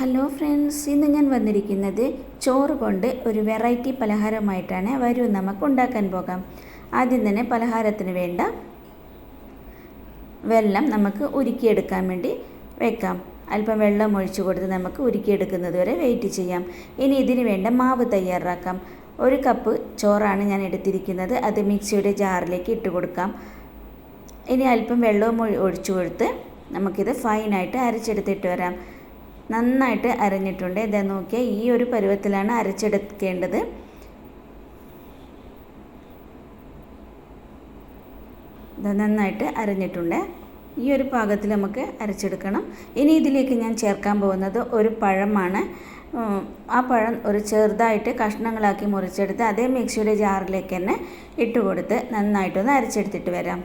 Hello friends ഇന്ന് ഞാൻ വന്നിരിക്കുന്നത് ചോറ് കൊണ്ട് ഒരു വെറൈറ്റി പലഹാരമായിട്ടാണ്. വരൂ നമുക്ക് ഉണ്ടാക്കാൻ പോകാം. ആദ്യം തന്നെ പലഹാരത്തിന് വേണ്ട വെള്ളം നമുക്ക് ഉരുക്കിയെടുക്കാൻ വേണ്ടി വെക്കാം. അല്പം വെള്ളം ഒഴിച്ചു കൊടുത്ത് നമുക്ക് ഉരുക്കിയെടുക്കുന്നത് വരെ വെയിറ്റ് ചെയ്യാം. ഇനി ഇതിന് വേണ്ട മാവ് തയ്യാറാക്കാം. ഒരു കപ്പ് ചോറാണ് ഞാൻ എടുത്തിരിക്കുന്നത്. അത് മിക്സിയുടെ ജാറിലേക്ക് ഇട്ട് കൊടുക്കാം. ഇനി അല്പം വെള്ളവും ഒഴി- ഒഴിച്ചു കൊടുത്ത് നമുക്കിത് ഫൈനായിട്ട് അരച്ചെടുത്തിട്ട് വരാം. നന്നായിട്ട് അരഞ്ഞിട്ടുണ്ട്. ഇതാ നോക്കിയാൽ ഈ ഒരു പരുവത്തിലാണ് അരച്ചെടുക്കേണ്ടത്. ഇത് നന്നായിട്ട് അരഞ്ഞിട്ടുണ്ട്. ഈ ഒരു പാകത്തിൽ നമുക്ക് അരച്ചെടുക്കണം. ഇനി ഇതിലേക്ക് ഞാൻ ചേർക്കാൻ പോകുന്നത് ഒരു പഴമാണ്. ആ പഴം ഒരു ചെറുതായിട്ട് കഷ്ണങ്ങളാക്കി മുറിച്ചെടുത്ത് അതേ മിക്സിയുടെ ജാറിലേക്ക് തന്നെ ഇട്ട് കൊടുത്ത് നന്നായിട്ടൊന്ന് അരച്ചെടുത്തിട്ട് വരാം.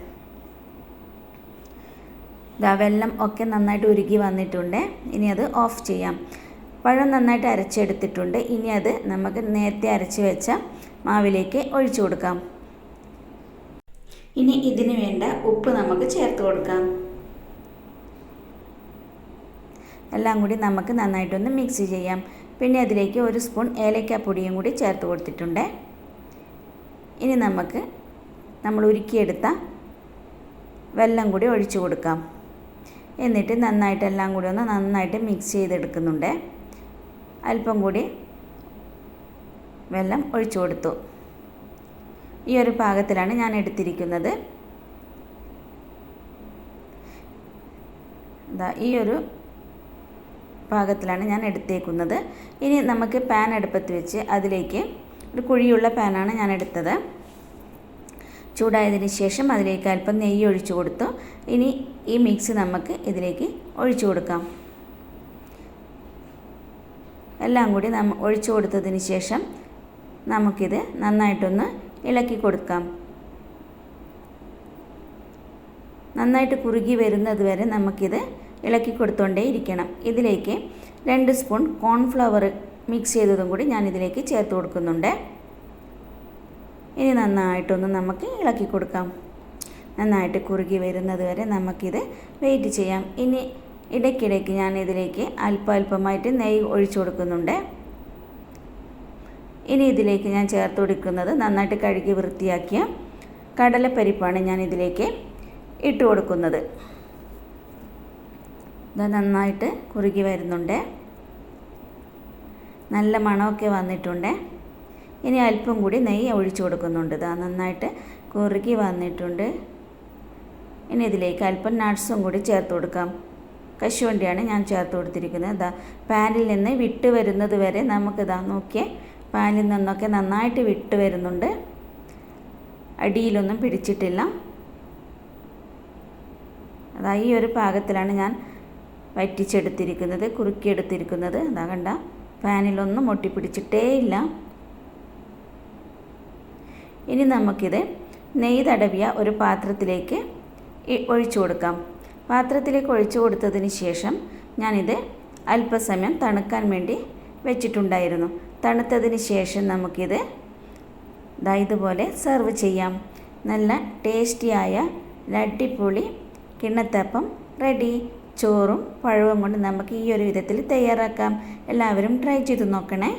ദാ വെള്ളം ഒക്കെ നന്നായിട്ട് ഉരുകി വന്നിട്ടുണ്ട്. ഇനി അത് ഓഫ് ചെയ്യാം. പഴം നന്നായിട്ട് അരച്ചെടുത്തിട്ടുണ്ട്. ഇനി അത് നമുക്ക് നേരത്തെ അരച്ച് വെച്ച മാവിലേക്ക് ഒഴിച്ചു കൊടുക്കാം. ഇനി ഇതിന് വേണ്ട ഉപ്പ് നമുക്ക് ചേർത്ത് കൊടുക്കാം. എല്ലാം കൂടി നമുക്ക് നന്നായിട്ടൊന്ന് മിക്സ് ചെയ്യാം. പിന്നെ അതിലേക്ക് ഒരു സ്പൂൺ ഏലക്കാപ്പൊടിയും കൂടി ചേർത്ത് കൊടുത്തിട്ടുണ്ട്. ഇനി നമുക്ക് നമ്മൾ ഉരുക്കിയെടുത്ത വെള്ളം കൂടി ഒഴിച്ചു കൊടുക്കാം. എന്നിട്ട് നന്നായിട്ട് എല്ലാം കൂടി ഒന്ന് നന്നായിട്ട് മിക്സ് ചെയ്തെടുക്കുന്നുണ്ട്. അല്പം കൂടി വെള്ളം ഒഴിച്ചു കൊടുത്തു. ഈ ഒരു പാകത്തിലാണ് ഞാൻ എടുത്തിരിക്കുന്നത്. ഈ ഒരു പാകത്തിലാണ് ഞാൻ എടുത്തേക്കുന്നത്. ഇനി നമുക്ക് പാൻ അടുപ്പത്ത് വെച്ച് അതിലേക്ക് ഒരു കുഴിയുള്ള പാനാണ് ഞാൻ എടുത്തത്. ചൂടായതിന് ശേഷം അതിലേക്ക് അല്പം നെയ്യ് ഒഴിച്ചു കൊടുത്തു. ഇനി ഈ മിക്സ് നമുക്ക് ഇതിലേക്ക് ഒഴിച്ചു കൊടുക്കാം. എല്ലാം കൂടി നമ്മ ഒഴിച്ചു കൊടുത്തതിന് ശേഷം നമുക്കിത് നന്നായിട്ടൊന്ന് ഇളക്കി കൊടുക്കാം. നന്നായിട്ട് കുറുകി വരുന്നത് വരെ നമുക്കിത് ഇളക്കി കൊടുത്തോണ്ടേ ഇരിക്കണം. ഇതിലേക്ക് രണ്ട് സ്പൂൺ കോൺഫ്ലവർ മിക്സ് ചെയ്തതും കൂടി ഞാൻ ഇതിലേക്ക് ചേർത്ത് കൊടുക്കുന്നുണ്ട്. ഇനി നന്നായിട്ടൊന്ന് നമുക്ക് ഇളക്കി കൊടുക്കാം. നന്നായിട്ട് കുറുകി വരുന്നത് വരെ നമുക്കിത് വെയിറ്റ് ചെയ്യാം. ഇനി ഇടയ്ക്കിടയ്ക്ക് ഞാൻ ഇതിലേക്ക് അല്പം അല്പമായിട്ട് നെയ്യ് ഒഴിച്ചു കൊടുക്കുന്നുണ്ട്. ഇനി ഇതിലേക്ക് ഞാൻ ചേർത്ത് കൊടുക്കുന്നത് നന്നായിട്ട് കഴുകി വൃത്തിയാക്കിയ കടലപ്പരിപ്പാണ് ഞാൻ ഇതിലേക്ക് ഇട്ട് കൊടുക്കുന്നത്. ഇത് നന്നായിട്ട് കുറുകി വരുന്നുണ്ട്. നല്ല മണമൊക്കെ വന്നിട്ടുണ്ട്. ഇനി അല്പം കൂടി നെയ്യ് ഒഴിച്ചു കൊടുക്കുന്നുണ്ട്. ഇതാ നന്നായിട്ട് കുറുകി വന്നിട്ടുണ്ട്. ഇനി ഇതിലേക്ക് അല്പം നട്ട്സും കൂടി ചേർത്ത് കൊടുക്കാം. കശുവണ്ടിയാണ് ഞാൻ ചേർത്ത് കൊടുത്തിരിക്കുന്നത്. ഇതാ പാനിൽ നിന്ന് വിട്ട് വരുന്നത് വരെ നമുക്കിതാ നോക്കിയേ പാനിൽ നിന്നൊക്കെ നന്നായിട്ട് വിട്ട് വരുന്നുണ്ട്. അടിയിലൊന്നും പിടിച്ചിട്ടില്ല. അതാ ഈ ഒരു പാകത്തിലാണ് ഞാൻ വറ്റിച്ചെടുത്തിരിക്കുന്നത് കുറുക്കിയെടുത്തിരിക്കുന്നത്. അതാ കണ്ട പാനിലൊന്നും ഒട്ടിപ്പിടിച്ചിട്ടേ ഇല്ല ഇനി നമുക്കിത് നെയ്യ് തടവിയ ഒരു പാത്രത്തിലേക്ക് ഒഴിച്ചു കൊടുക്കാം. പാത്രത്തിലേക്ക് ഒഴിച്ചു കൊടുത്തതിന് ശേഷം ഞാനിത് അല്പസമയം തണുക്കാൻ വേണ്ടി വെച്ചിട്ടുണ്ടായിരുന്നു. തണുത്തതിന് ശേഷം നമുക്കിത് ദാ ഇതുപോലെ സെർവ് ചെയ്യാം. നല്ല ടേസ്റ്റിയായ അടിപൊളി കിണ്ണത്തപ്പം റെഡി. ചോറും പഴവും കൊണ്ട് നമുക്ക് ഈ ഒരു വിധത്തിൽ തയ്യാറാക്കാം. എല്ലാവരും ട്രൈ ചെയ്ത് നോക്കണേ.